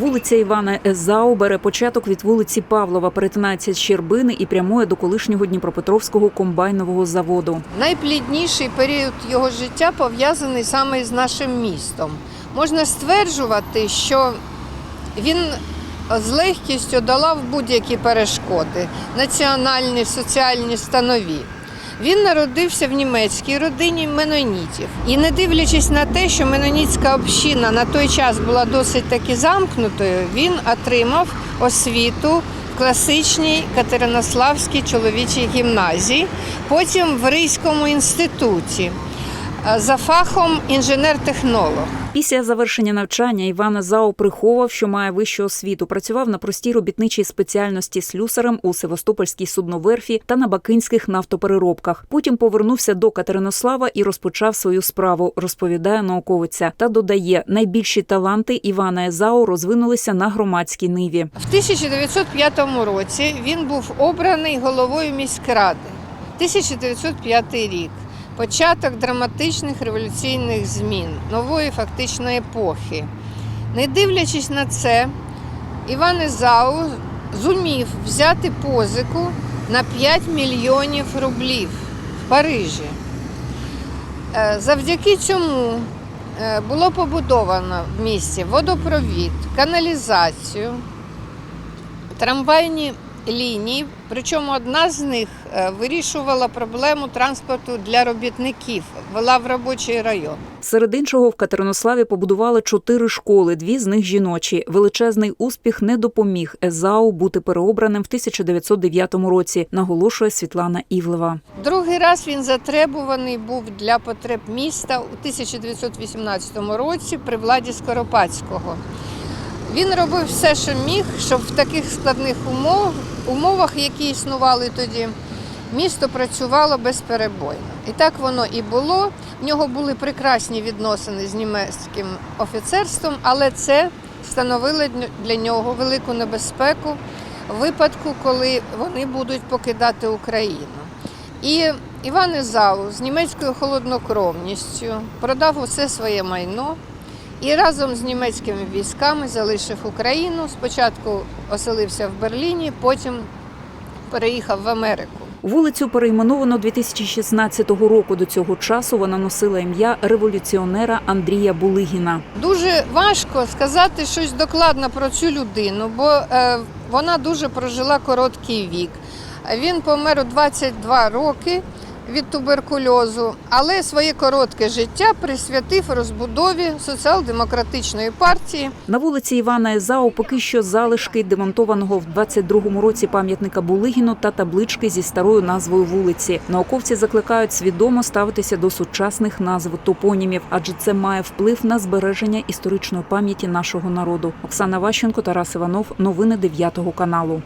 Вулиця Івана Езау бере початок від вулиці Павлова, перетинається з Щербини і прямує до колишнього Дніпропетровського комбайнового заводу. Найплідніший період його життя пов'язаний саме з нашим містом. Можна стверджувати, що він з легкістю долав будь-які перешкоди національні, соціальні, станові. Він народився в німецькій родині менонітів. І не дивлячись на те, що менонітська община на той час була досить таки замкнутою, він отримав освіту в класичній Катеринославській чоловічій гімназії, потім в Ризькому інституті за фахом інженер-технолог. Після завершення навчання Іван Езау приховував, що має вищу освіту. Працював на простій робітничій спеціальності слюсарем у Севастопольській судноверфі та на бакинських нафтопереробках. Потім повернувся до Катеринослава і розпочав свою справу, розповідає науковиця. Та додає, найбільші таланти Івана Езау розвинулися на громадській ниві. В 1905 році він був обраний головою міськради. 1905 рік. Початок драматичних революційних змін, нової фактичної епохи. Не дивлячись на це, Іван Ізау зумів взяти позику на 5 мільйонів рублів в Парижі. Е, Завдяки цьому е, було побудовано в місті водопровід, каналізацію, трамвайні лінії. Причому одна з них е, вирішувала проблему транспорту для робітників, вела в робочий район. Серед іншого в Катеринославі побудували чотири школи, дві з них жіночі. Величезний успіх не допоміг Езау бути переобраним в 1909 році, наголошує Світлана Івлева. Другий раз він затребуваний був для потреб міста у 1918 році при владі Скоропадського. Він робив все, що міг, щоб в таких складних умов, умовах, які існували тоді, місто працювало безперебойно. І так воно і було. В нього були прекрасні відносини з німецьким офіцерством, але це становило для нього велику небезпеку в випадку, коли вони будуть покидати Україну. І Іван Ізау з німецькою холоднокровністю продав усе своє майно і разом з німецькими військами залишив Україну. Спочатку оселився в Берліні, потім переїхав в Америку. Вулицю перейменовано 2016 року. До цього часу вона носила ім'я революціонера Андрія Булигіна. Дуже важко сказати щось докладно про цю людину, бо е, вона дуже прожила короткий вік. Він помер у 22 роки від туберкульозу, але своє коротке життя присвятив розбудові соціал-демократичної партії. На вулиці Івана Езау поки що залишки демонтованого в 22-му році пам'ятника Булигіну та таблички зі старою назвою вулиці. Науковці закликають свідомо ставитися до сучасних назв топонімів, адже це має вплив на збереження історичної пам'яті нашого народу. Оксана Ващенко, Тарас Іванов. Новини 9 каналу.